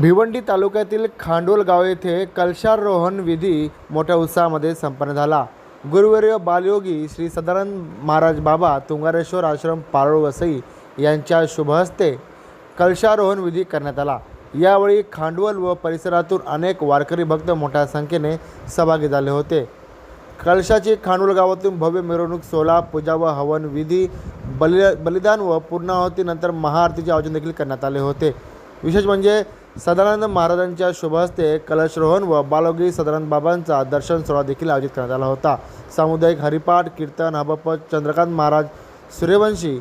भिवंडी तालुक्यातील खांडोल गाव येथे कलशारोहण विधी मोठ्या उत्साहामध्ये संपन्न झाला. गुरुवर्य बालयोगी श्री सदानंद महाराज बाबा तुंगारेश्वर आश्रम पारोळ वसई यांच्या शुभहस्ते कलशारोहण विधी करण्यात आला. यावेळी खांडवल व परिसरातून अनेक वारकरी भक्त मोठ्या संख्येने सहभागी झाले होते. कलशाची खांडोल गावातून भव्य मिरवणूक सोहळा पूजा व हवन विधी बलि बलिदान व पूर्णाहुतीनंतर महाआरतीचे आयोजन देखील करण्यात आले होते. विशेष म्हणजे सदानंद महाराजांच्या शुभहस्ते कलशरोहण व बालोगी सदानंद बाबांचा दर्शन सोहळा देखील आयोजित करण्यात आला होता. सामुदायिक हरिपाठ कीर्तन हबप चंद्रकांत महाराज सूर्यवंशी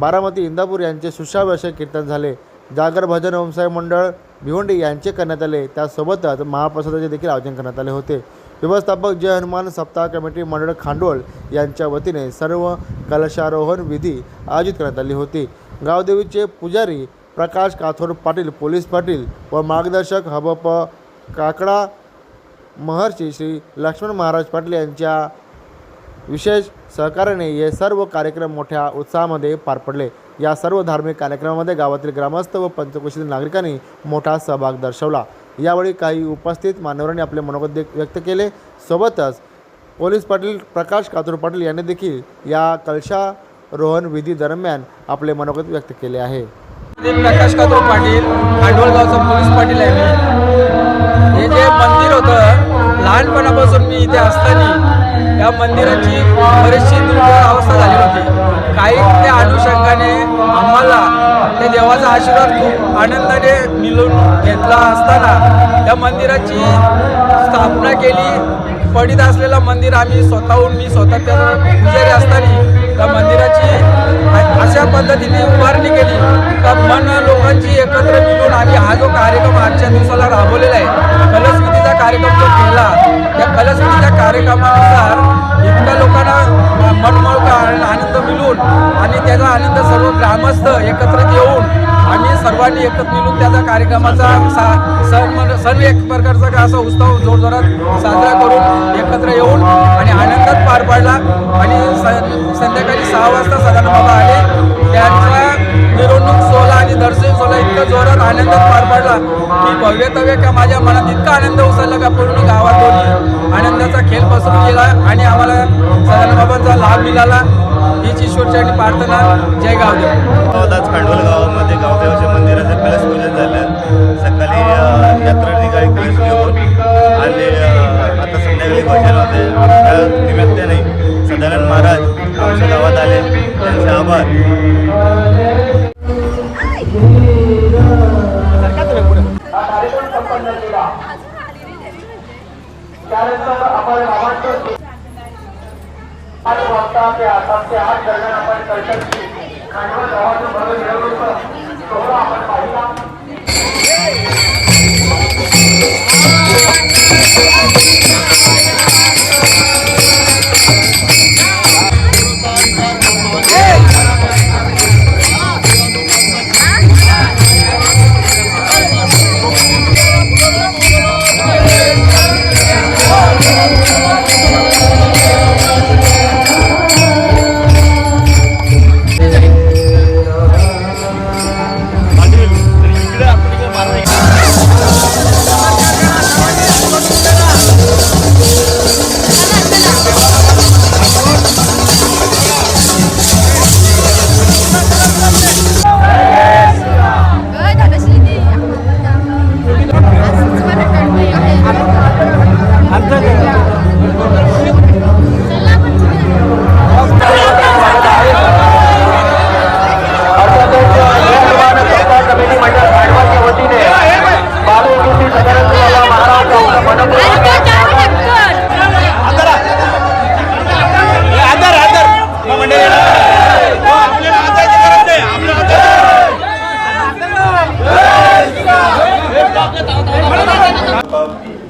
बारामती इंदापूर यांचे सुशाव्य कीर्तन झाले. जागर भजन ओमसाई मंडळ भिवंडी यांचे करण्यात आले. त्यासोबतच महाप्रसादाचे देखील आयोजन करण्यात आले होते. व्यवस्थापक जय हनुमान सप्ताह कमिटी मंडळ खांडोळ यांच्या वतीने सर्व कलशारोहण विधी आयोजित करण्यात आली होती. गावदेवीचे पुजारी प्रकाश काथोड पाटील पोलीस पाटील व मार्गदर्शक हबप काकडा महर्षी श्री लक्ष्मण महाराज पाटील यांच्या विशेष सहकार्याने हे सर्व कार्यक्रम मोठ्या उत्साहामध्ये पार पडले. या सर्व धार्मिक कार्यक्रमामध्ये गावातील ग्रामस्थ व पंचकोशीतील नागरिकांनी मोठा सहभाग दर्शवला. यावेळी काही उपस्थित मान्यवरांनी आपले मनोगत व्यक्त केले. सोबतच पोलीस पाटील प्रकाश कातूर पाटील यांनी देखील या कलशारोहण विधी दरम्यान आपले मनोगत व्यक्त केले आहे. प्रकाश कातूर पाटील खांडोळगावचा पोलीस पाटील आहे मी. हे जे मंदिर होतं लहानपणापासून मी इथे असताना या मंदिराची बरीचशी दुर्बळ अवस्था झाली होती. काही त्या अनुषंगाने आम्हाला त्या देवाचा आशीर्वाद खूप आनंदाने मिळून घेतला असताना त्या मंदिराची स्थापना केली. पडित असलेलं मंदिर आम्ही स्वतःहून मी स्वतः त्या पुजारी असताना कार्यक्रमानुसार इतक्या लोकांना मनमोळका आनंद मिळून आणि त्याचा आनंद सर्व ग्रामस्थ एकत्र येऊन आम्ही सर्वांनी एकत्र मिळून त्याचा कार्यक्रमाचा सा सण सण एक प्रकारचा का असा उत्सव जोरजोरात साजरा करून एकत्र येऊन आणि आनंदात पार पाडला आणि संध्याकाळी सहा वाजता सदानंद बाबा आले. त्यांचा मिरवणूक सोहळा आणि दर्शन सोहळा इतका जोरात आनंदात पार पडला की भव्य तव्य का माझ्या मनात इतका आनंद उसळला का पूर्ण गावातून आनंदाचा खेळ पसरून गेला आणि आम्हाला सदानंद बाबांचा लाभ मिळाला. हीच ईश्वरची आणि प्रार्थना. जय गावदेव. गावात गावामध्ये गावदेवाच्या मंदिरात आज दरम्यान आपण कल्चरची खांडवळ गावातून भरून मिळवलं होतं सोहळा आपण पाहिला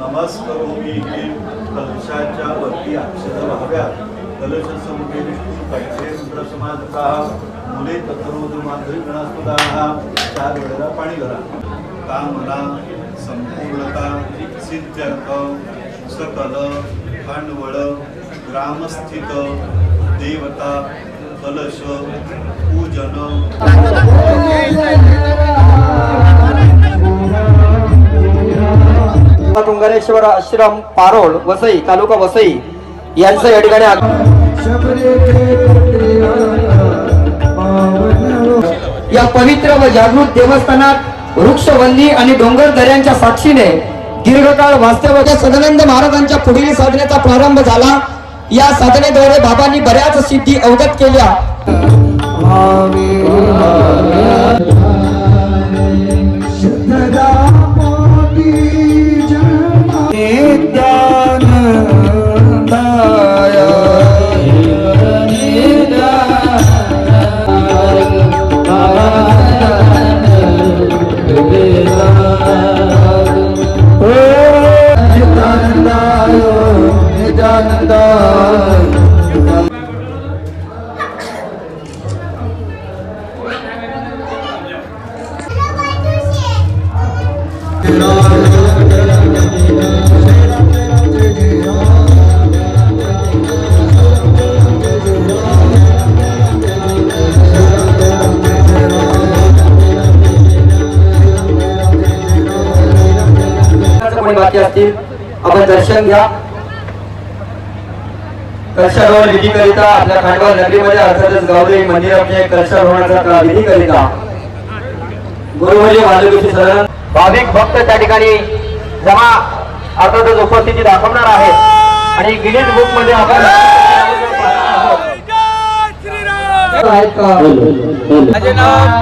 नमस्करोमी हे कलशाच्या वरती अक्षर व्हाव्या कलश समुखे विष्णू पैसे रुद्र समाजता मुले तत्रोध माधुरी गणास्पदा चार वेळेला पाणी घरा कामना संपूर्णता सिद्ध्यर्थ सकल भांडवळ ग्रामस्थित देवता कलश पूजन तुंगारेश्वर आश्रम पारोळ वसई तालुका वसई यांचं या ठिकाणी या पवित्र व जागृत देवस्थानात वृक्षवंदी आणि डोंगर दऱ्यांच्या साक्षीने दीर्घकाळ वास्तव्याच्या सदानंद महाराजांच्या पुढील साधनेचा प्रारंभ झाला. या साधनेद्वारे बाबांनी बऱ्याच सिद्धी अवगत केल्या. असतील आपण दर्शन घ्या. कलशारोहण विधी करिता आपल्या खांडवा नगरीमध्ये अर्थातच गावदेवी मंदिरामध्ये कलशारोहणाचा विधी करिता गुरुवर्य मालवीची सदन भाविक भक्त त्या ठिकाणी जमा अर्थातच उपस्थिती दाखवणार आहेत. आणि गिनीज बुकमध्ये आपण आहेत का माझे नाव